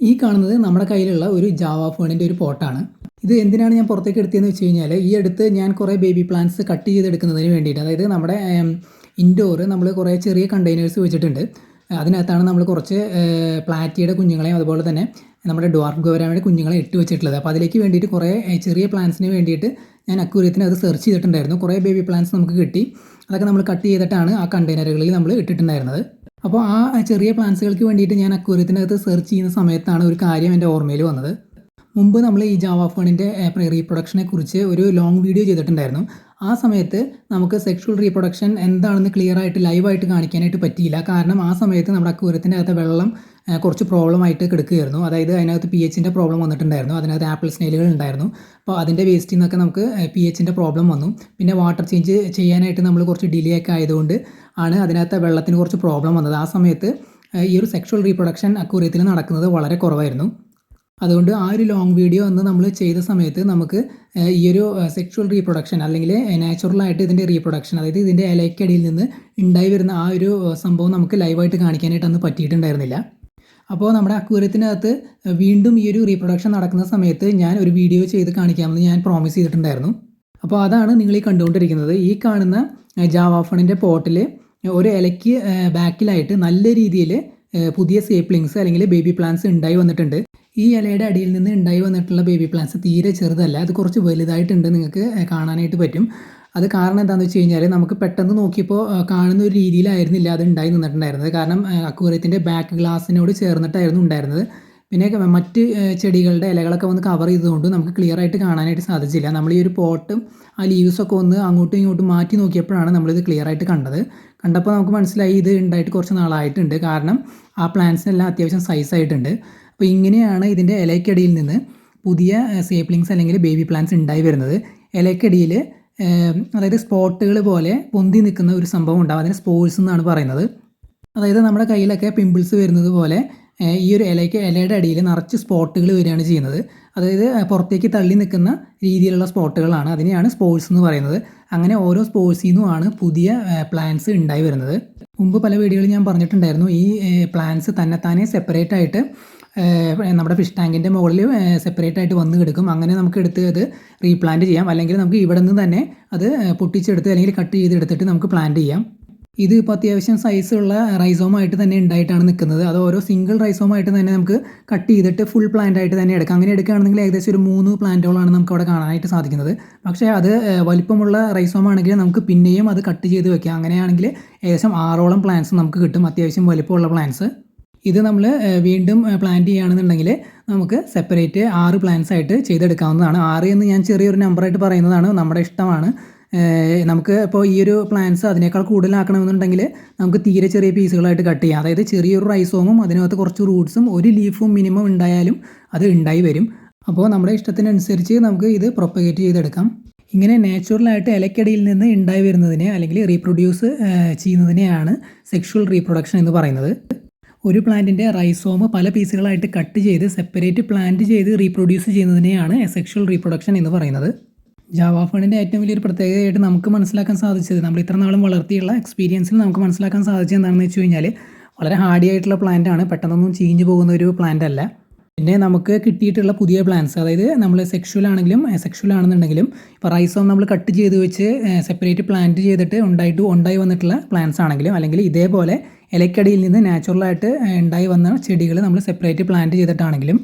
ഈ കാണുന്നത് നമ്മുടെ കയ്യിലുള്ള ഒരു ജാവ ഫോണിന്റെ ഒരു പോട്ടാണ് ഇത് എന്തിനാണ് ഞാൻ പുറത്തേക്ക് എടുത്തതെന്ന് വെച്ച് കഴിഞ്ഞാൽ ഈ അടുത്ത് ഞാൻ കുറേ ബേബി പ്ലാന്റ്സ് കട്ട് ചെയ്തെടുക്കുന്നതിന് വേണ്ടിയിട്ട്. അതായത് നമ്മുടെ ഇൻഡോർ നമ്മൾ കുറേ ചെറിയ കണ്ടെയ്നേഴ്സ് വെച്ചിട്ടുണ്ട്. അതിനകത്താണ് നമ്മൾ കുറച്ച് പ്ലാറ്റിയുടെ കുഞ്ഞുങ്ങളെയും അതുപോലെ തന്നെ നമ്മുടെ ഡോർഫ് ഗോവരാമയുടെ കുഞ്ഞുങ്ങളെ ഇട്ട് വെച്ചിട്ടുള്ളത്. അപ്പോൾ അതിലേക്ക് വേണ്ടിയിട്ട് കുറേ ചെറിയ പ്ലാന്റ്സിന് വേണ്ടിയിട്ട് ഞാൻ അക്കൂര്യത്തിന് അത് സെർച്ച് ചെയ്തിട്ടുണ്ടായിരുന്നു. കുറേ ബേബി പ്ലാന്റ്സ് നമുക്ക് കിട്ടി. അതൊക്കെ നമ്മൾ കട്ട് ചെയ്തിട്ടാണ് ആ കണ്ടെയ്നറുകളിൽ നമ്മൾ ഇട്ടിട്ടുണ്ടായിരുന്നത്. അപ്പോൾ ആ ചെറിയ പ്ലാന്റ്സുകൾക്ക് വേണ്ടിയിട്ട് ഞാൻ അക്കൂര്യത്തിനകത്ത് സെർച്ച് ചെയ്യുന്ന സമയത്താണ് ഒരു കാര്യം എന്റെ ഓർമ്മയിൽ വന്നത്. മുമ്പ് നമ്മൾ ഈ ജാവ ഫോണിന്റെ റീപ്രൊഡക്ഷനെ കുറിച്ച് ഒരു ലോങ് വീഡിയോ ചെയ്തിട്ടുണ്ടായിരുന്നു. ആ സമയത്ത് നമുക്ക് സെക്ഷൽ റീപ്രൊഡക്ഷൻ എന്താണെന്ന് ക്ലിയർ ആയിട്ട് ലൈവായിട്ട് കാണിക്കാനായിട്ട് പറ്റിയില്ല. കാരണം ആ സമയത്ത് നമ്മുടെ അക്കൂരത്തിന്റെ അകത്തെ വെള്ളം കുറച്ച് പ്രോബ്ലം ആയിട്ട് കിടക്കുകയായിരുന്നു. അതായത് അതിനകത്ത് പി എച്ചിന്റെ പ്രോബ്ലം വന്നിട്ടുണ്ടായിരുന്നു. അതിനകത്ത് ആപ്പിൾ സ്നെയിലുകൾ ഉണ്ടായിരുന്നു. അപ്പോൾ അതിന്റെ വേസ്റ്റിൽ നിന്നൊക്കെ നമുക്ക് പി എച്ചിന്റെ പ്രോബ്ലം വന്നു. പിന്നെ വാട്ടർ ചേഞ്ച് ചെയ്യാനായിട്ട് നമ്മൾ കുറച്ച് ഡിലേ ഒക്കെ ആയതുകൊണ്ട് ആണ് അതിനകത്ത് വെള്ളത്തിന് കുറച്ച് പ്രോബ്ലം വന്നത്. ആ സമയത്ത് ഈ ഒരു സെക്ഷൽ റീപ്രൊഡക്ഷൻ അക്കൂറിയത്തിൽ നടക്കുന്നത് വളരെ കുറവായിരുന്നു. അതുകൊണ്ട് ആ ഒരു ലോങ് വീഡിയോ അന്ന് നമ്മൾ ചെയ്ത സമയത്ത് നമുക്ക് ഈ ഒരു സെക്ഷുവൽ റീപ്രൊഡക്ഷൻ അല്ലെങ്കിൽ നാച്ചുറലായിട്ട് ഇതിന്റെ റീപ്രൊഡക്ഷൻ അതായത് ഇതിന്റെ ഇലയ്ക്കടിയിൽ നിന്ന് ഉണ്ടായി വരുന്ന ആ ഒരു സംഭവം നമുക്ക് ലൈവായിട്ട് കാണിക്കാനായിട്ട് അന്ന് പറ്റിയിട്ടുണ്ടായിരുന്നില്ല. അപ്പോൾ നമ്മുടെ അക്വരത്തിനകത്ത് വീണ്ടും ഈ ഒരു റീപ്രൊഡക്ഷൻ നടക്കുന്ന സമയത്ത് ഞാൻ ഒരു വീഡിയോ ചെയ്ത് കാണിക്കാമെന്ന് ഞാൻ പ്രോമിസ് ചെയ്തിട്ടുണ്ടായിരുന്നു. അപ്പോൾ അതാണ് നിങ്ങൾ ഈ കണ്ടുകൊണ്ടിരിക്കുന്നത്. ഈ കാണുന്ന ജാവാഫണിന്റെ പോട്ടിൽ ഒരു ഇലയ്ക്ക് ബാക്കിലായിട്ട് നല്ല രീതിയിൽ പുതിയ സേപ്ലിങ്സ് അല്ലെങ്കിൽ ബേബി പ്ലാന്റ്സ് ഉണ്ടായി വന്നിട്ടുണ്ട്. ഈ ഇലയുടെ അടിയിൽ നിന്ന് ഉണ്ടായി വന്നിട്ടുള്ള ബേബി പ്ലാന്റ്സ് തീരെ ചെറുതല്ല. അത് കുറച്ച് വലുതായിട്ടുണ്ട് നിങ്ങൾക്ക് കാണാനായിട്ട് പറ്റും. അത് കാരണം എന്താണെന്ന് വെച്ച് കഴിഞ്ഞാൽ നമുക്ക് പെട്ടെന്ന് നോക്കിയപ്പോൾ കാണുന്ന ഒരു രീതിയിലായിരുന്നില്ല അത് ഉണ്ടായി നിന്നിട്ടുണ്ടായിരുന്നത്. കാരണം അക്കൂറത്തിന്റെ ബാക്ക് ഗ്ലാസിനോട് ചേർന്നിട്ടായിരുന്നു ഉണ്ടായിരുന്നത്. പിന്നെ മറ്റ് ചെടികളുടെ ഇലകളൊക്കെ വന്ന് കവർ ചെയ്തുകൊണ്ട് നമുക്ക് ക്ലിയർ ആയിട്ട് കാണാനായിട്ട് സാധിച്ചില്ല. നമ്മൾ ഈ ഒരു പോട്ടും ആ ലീവ്സൊക്കെ ഒന്ന് അങ്ങോട്ടും ഇങ്ങോട്ടും മാറ്റി നോക്കിയപ്പോഴാണ് നമ്മളിത് ക്ലിയർ ആയിട്ട് കണ്ടത്. കണ്ടപ്പോൾ നമുക്ക് മനസ്സിലായി ഇത് ഉണ്ടായിട്ട് കുറച്ച് നാളായിട്ടുണ്ട്. കാരണം ആ പ്ലാന്റ്സിനെല്ലാം അത്യാവശ്യം സൈസ് ആയിട്ടുണ്ട്. അപ്പോൾ ഇങ്ങനെയാണ് ഇതിന്റെ ഇലയ്ക്കടിയിൽ നിന്ന് പുതിയ സേപ്ലിങ്സ് അല്ലെങ്കിൽ ബേബി പ്ലാന്റ്സ് ഉണ്ടായി വരുന്നത്. ഇലയ്ക്കടിയിൽ അതായത് സ്പോട്ടുകൾ പോലെ പൊന്തി നിൽക്കുന്ന ഒരു സംഭവം ഉണ്ടാവും. അതിന് സ്പോഴ്സ് എന്നാണ് പറയുന്നത്. അതായത് നമ്മുടെ കയ്യിലൊക്കെ പിമ്പിൾസ് വരുന്നത് പോലെ ഈ ഒരു ഇലയ്ക്ക് ഇലയുടെ അടിയിൽ നിറച്ച് സ്പോട്ടുകൾ വരികയാണ് ചെയ്യുന്നത്. അതായത് പുറത്തേക്ക് തള്ളി നിൽക്കുന്ന രീതിയിലുള്ള സ്പോട്ടുകളാണ് അതിനെയാണ് സ്പോർട്സ് എന്ന് പറയുന്നത്. അങ്ങനെ ഓരോ സ്പോർട്സിൽ നിന്നുമാണ് പുതിയ പ്ലാന്റ്സ് ഉണ്ടായി വരുന്നത്. മുമ്പ് പല വീഡിയോകളിൽ ഞാൻ പറഞ്ഞിട്ടുണ്ടായിരുന്നു ഈ പ്ലാന്റ്സ് തന്നെത്താനെ സെപ്പറേറ്റ് ആയിട്ട് നമ്മുടെ ഫിഷ് ടാങ്കിന്റെ മുകളിൽ സെപ്പറേറ്റ് ആയിട്ട് വന്ന് കിടക്കും. അങ്ങനെ നമുക്ക് എടുത്ത് അത് റീപ്ലാന്റ് ചെയ്യാം. അല്ലെങ്കിൽ നമുക്ക് ഇവിടെ നിന്ന് തന്നെ അത് പൊട്ടിച്ചെടുത്ത് അല്ലെങ്കിൽ കട്ട് ചെയ്തെടുത്തിട്ട് നമുക്ക് പ്ലാന്റ് ചെയ്യാം. ഇത് ഇപ്പോൾ അത്യാവശ്യം സൈസുള്ള റൈസോമായിട്ട് തന്നെ ഉണ്ടായിട്ടാണ് നിൽക്കുന്നത്. അത് ഓരോ സിംഗിൾ റൈസോമായിട്ട് തന്നെ നമുക്ക് കട്ട് ചെയ്തിട്ട് ഫുൾ പ്ലാന്റ് ആയിട്ട് തന്നെ എടുക്കാം. അങ്ങനെ എടുക്കുകയാണെങ്കിൽ ഏകദേശം ഒരു മൂന്ന് പ്ലാന്റുകളാണ് നമുക്ക് അവിടെ കാണാനായിട്ട് സാധിക്കുന്നത്. പക്ഷേ അത് വലിപ്പമുള്ള റൈസോമാണെങ്കിൽ നമുക്ക് പിന്നെയും അത് കട്ട് ചെയ്ത് വെക്കാം. അങ്ങനെയാണെങ്കിൽ ഏകദേശം ആറോളം പ്ലാന്റ്സ് നമുക്ക് കിട്ടും. അത്യാവശ്യം വലിപ്പമുള്ള പ്ലാന്റ്സ് ഇത് നമ്മൾ വീണ്ടും പ്ലാന്റ് ചെയ്യുകയാണെന്നുണ്ടെങ്കിൽ നമുക്ക് സെപ്പറേറ്റ് ആറ് പ്ലാന്റ്സ് ആയിട്ട് ചെയ്തെടുക്കാവുന്നതാണ്. ആറ് എന്ന് ഞാൻ ചെറിയൊരു നമ്പറായിട്ട് പറയുന്നതാണ്. നമ്മുടെ ഇഷ്ടമാണ്. നമുക്ക് ഇപ്പോൾ ഈ ഒരു പ്ലാന്റ്സ് അതിനേക്കാൾ കൂടുതലാക്കണമെന്നുണ്ടെങ്കിൽ നമുക്ക് തീരെ ചെറിയ പീസുകളായിട്ട് കട്ട് ചെയ്യാം. അതായത് ചെറിയൊരു റൈസോമും അതിനകത്ത് കുറച്ച് റൂട്ട്സും ഒരു ലീഫും മിനിമം ഉണ്ടായാലും അത് ഉണ്ടായി വരും. അപ്പോൾ നമ്മുടെ ഇഷ്ടത്തിനനുസരിച്ച് നമുക്ക് ഇത് പ്രൊപ്പഗേറ്റ് ചെയ്തെടുക്കാം. ഇങ്ങനെ നാച്ചുറലായിട്ട് ഇലക്കടിയിൽ നിന്ന് ഉണ്ടായി വരുന്നതിനെ അല്ലെങ്കിൽ റീപ്രൊഡ്യൂസ് ചെയ്യുന്നതിനെയാണ് സെക്ഷുവൽ റീപ്രൊഡക്ഷൻ എന്ന് പറയുന്നത്. ഒരു പ്ലാന്റിന്റെ റൈസോമ് പല പീസുകളായിട്ട് കട്ട് ചെയ്ത് സെപ്പറേറ്റ് പ്ലാന്റ് ചെയ്ത് റീപ്രൊഡ്യൂസ് ചെയ്യുന്നതിനെയാണ് എസെക്ഷൽ റീപ്രൊഡക്ഷൻ എന്ന് പറയുന്നത്. ജാവാഫണിന്റെ ഏറ്റവും വലിയൊരു പ്രത്യേകതയായിട്ട് നമുക്ക് മനസ്സിലാക്കാൻ സാധിച്ചത് നമ്മൾ ഇത്ര നാളും വളർത്തിയുള്ള എക്സ്പീരിയൻസിൽ നമുക്ക് മനസ്സിലാക്കാൻ സാധിച്ചത് എന്താണെന്ന് വെച്ച് കഴിഞ്ഞാൽ വളരെ ഹാർഡി ആയിട്ടുള്ള പ്ലാന്റ് ആണ്. പെട്ടെന്നൊന്നും ചീഞ്ഞു പോകുന്ന ഒരു പ്ലാന്റ് അല്ല. പിന്നെ നമുക്ക് കിട്ടിയിട്ടുള്ള പുതിയ പ്ലാൻസ് അതായത് നമ്മൾ സെക്ഷുവൽ ആണെങ്കിലും സെക്ഷുവൽ ആണെന്നുണ്ടെങ്കിലും ഇപ്പോൾ റൈസോം നമ്മൾ കട്ട് ചെയ്ത് വെച്ച് സെപ്പറേറ്റ് പ്ലാന്റ് ചെയ്തിട്ട് ഉണ്ടായിട്ട് ഉണ്ടായി വന്നിട്ടുള്ള പ്ലാന്റ്സ് ആണെങ്കിലും അല്ലെങ്കിൽ ഇതേപോലെ ഇലക്കടിയിൽ നിന്ന് നാച്ചുറലായിട്ട് ഉണ്ടായി വന്ന ചെടികൾ നമ്മൾ സെപ്പറേറ്റ് പ്ലാന്റ് ചെയ്തിട്ടാണെങ്കിലും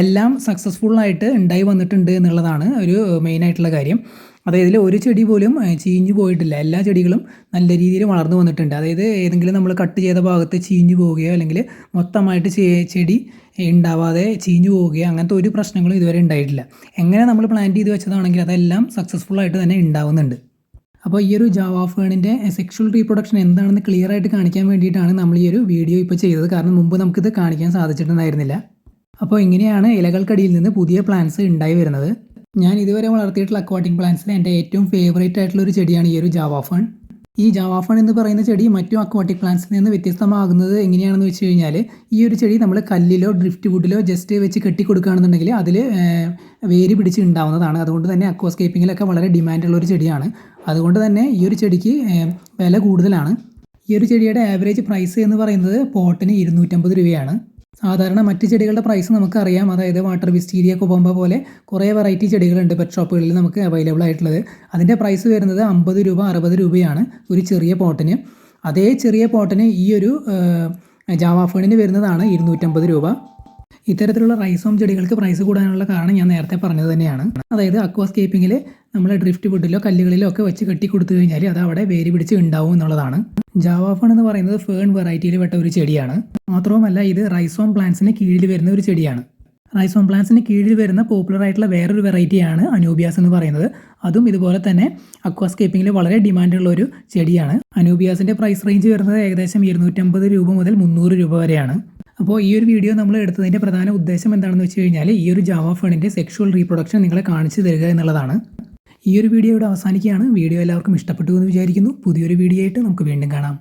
എല്ലാം സക്സസ്ഫുള്ളായിട്ട് ഉണ്ടായി വന്നിട്ടുണ്ട് എന്നുള്ളതാണ് ഒരു മെയിനായിട്ടുള്ള കാര്യം. അതായത് ഒരു ചെടി പോലും ചീഞ്ഞു പോയിട്ടില്ല. എല്ലാ ചെടികളും നല്ല രീതിയിൽ വളർന്നു വന്നിട്ടുണ്ട്. അതായത് ഏതെങ്കിലും നമ്മൾ കട്ട് ചെയ്ത ഭാഗത്ത് ചീഞ്ഞു പോവുകയോ അല്ലെങ്കിൽ മൊത്തമായിട്ട് ചെടി ഉണ്ടാവാതെ ചീഞ്ഞു പോവുകയോ അങ്ങനത്തെ ഒരു പ്രശ്നങ്ങളും ഇതുവരെ ഉണ്ടായിട്ടില്ല. എങ്ങനെ നമ്മൾ പ്ലാന്റ് ചെയ്ത് വെച്ചതാണെങ്കിൽ അതെല്ലാം സക്സസ്ഫുൾ ആയിട്ട് തന്നെ ഉണ്ടാവുന്നുണ്ട്. അപ്പോൾ ഈ ഒരു ജാവാ ഫേണിന്റെ സെക്ഷൽ റീപ്രൊഡക്ഷൻ എന്താണെന്ന് ക്ലിയർ ആയിട്ട് കാണിക്കാൻ വേണ്ടിയിട്ടാണ് നമ്മൾ ഈ ഒരു വീഡിയോ ഇപ്പോൾ ചെയ്തത്. കാരണം മുമ്പ് നമുക്കിത് കാണിക്കാൻ സാധിച്ചിട്ടുണ്ടായിരുന്നില്ല. അപ്പോൾ ഇങ്ങനെയാണ് ഇലകൾക്കടിയിൽ നിന്ന് പുതിയ പ്ലാന്റ്സ് ഉണ്ടായി വരുന്നത്. ഞാൻ ഇതുവരെ വളർത്തിയിട്ടുള്ള അക്വാട്ടിക് പ്ലാന്റ്സിൽ എന്റെ ഏറ്റവും ഫേവറേറ്റ് ആയിട്ടുള്ള ഒരു ചെടിയാണ് ഈ ഒരു ജാവാഫൺ ഈ ജാവാഫൺ എന്ന് പറയുന്ന ചെടി മറ്റു അക്വാട്ടിക് പ്ലാന്റ്സിൽ നിന്ന് വ്യത്യസ്തമാകുന്നത് എങ്ങനെയാണെന്ന് വെച്ച് കഴിഞ്ഞാൽ ഈ ഒരു ചെടി നമ്മൾ കല്ലിലോ ഡ്രിഫ്റ്റ് വുഡിലോ ജസ്റ്റ് വെച്ച് കെട്ടി കൊടുക്കുകയാണെന്നുണ്ടെങ്കിൽ അതിൽ വേര് പിടിച്ച് ഉണ്ടാവുന്നതാണ്. അതുകൊണ്ട് തന്നെ അക്വാസ്കേപ്പിങ്ങിലൊക്കെ വളരെ ഡിമാൻഡുള്ള ഒരു ചെടിയാണ്. അതുകൊണ്ട് തന്നെ ഈ ഒരു ചെടിക്ക് വില കൂടുതലാണ്. ഈ ഒരു ചെടിയുടെ ആവറേജ് പ്രൈസ് എന്ന് പറയുന്നത് പോട്ടിന് ഇരുന്നൂറ്റമ്പത് രൂപയാണ്. സാധാരണ മറ്റ് ചെടികളുടെ പ്രൈസ് നമുക്കറിയാം. അതായത് വാട്ടർ വിസ്റ്റീരിയ കൊബോമ്പ പോലെ കുറേ വെറൈറ്റി ചെടികളുണ്ട് പെറ്റ് ഷോപ്പുകളിൽ നമുക്ക് അവൈലബിൾ ആയിട്ടുള്ളത്. അതിന്റെ പ്രൈസ് വരുന്നത് അമ്പത് രൂപ അറുപത് രൂപയാണ് ഒരു ചെറിയ പോട്ടിന് അതേ ചെറിയ പോട്ടിന് ഈ ഒരു ജാവാഫേണിന് വരുന്നതാണ് ഇരുന്നൂറ്റമ്പത് രൂപ. ഇത്തരത്തിലുള്ള റൈസോം ചെടികൾക്ക് പ്രൈസ് കൂടാനുള്ള കാരണം ഞാൻ നേരത്തെ പറഞ്ഞത് തന്നെയാണ്. അതായത് അക്വാസ്കേപ്പിംഗിൽ നമ്മൾ ഡ്രിഫ്റ്റ് വുഡിലോ കല്ലുകളിലോ ഒക്കെ വെച്ച് കെട്ടി കൊടുത്തു കഴിഞ്ഞാൽ അത് അവിടെ വേര് പിടിച്ച് ഉണ്ടാവും എന്നുള്ളതാണ്. ജാവാഫൺ എന്ന് പറയുന്നത് ഫേൺ വെറൈറ്റിയിൽ പെട്ട ഒരു ചെടിയാണ്. മാത്രവുമല്ല ഇത് റൈസോം പ്ലാന്റ്സിന് കീഴിൽ വരുന്ന ഒരു ചെടിയാണ്. റൈസോം പ്ലാന്റ്സിന് കീഴിൽ വരുന്ന പോപ്പുലർ ആയിട്ടുള്ള വേറൊരു വെറൈറ്റിയാണ് അനൂബിയാസ് എന്ന് പറയുന്നത്. അതും ഇതുപോലെ തന്നെ അക്വാസ്കേപ്പിംഗിൽ വളരെ ഡിമാൻഡുള്ള ഒരു ചെടിയാണ്. അനൂബിയാസിന്റെ പ്രൈസ് റേഞ്ച് വരുന്നത് ഏകദേശം ഇരുന്നൂറ്റമ്പത് രൂപ മുതൽ മുന്നൂറ് രൂപ വരെയാണ്. അപ്പോൾ ഈ ഒരു വീഡിയോ നമ്മൾ എടുത്തതിന്റെ പ്രധാന ഉദ്ദേശം എന്താണെന്ന് വെച്ച് കഴിഞ്ഞാൽ ഈ ഒരു ജാവ ഫോണിന്റെ സെക്ഷുവൽ റീപ്രൊഡക്ഷൻ നിങ്ങളെ കാണിച്ചു തരിക എന്നുള്ളതാണ്. ഈ ഒരു വീഡിയോ ഇവിടെ അവസാനിക്കുകയാണ്. വീഡിയോ എല്ലാവർക്കും ഇഷ്ടപ്പെട്ടു എന്ന് വിചാരിക്കുന്നു. പുതിയൊരു വീഡിയോ ആയിട്ട് നമുക്ക് വീണ്ടും കാണാം.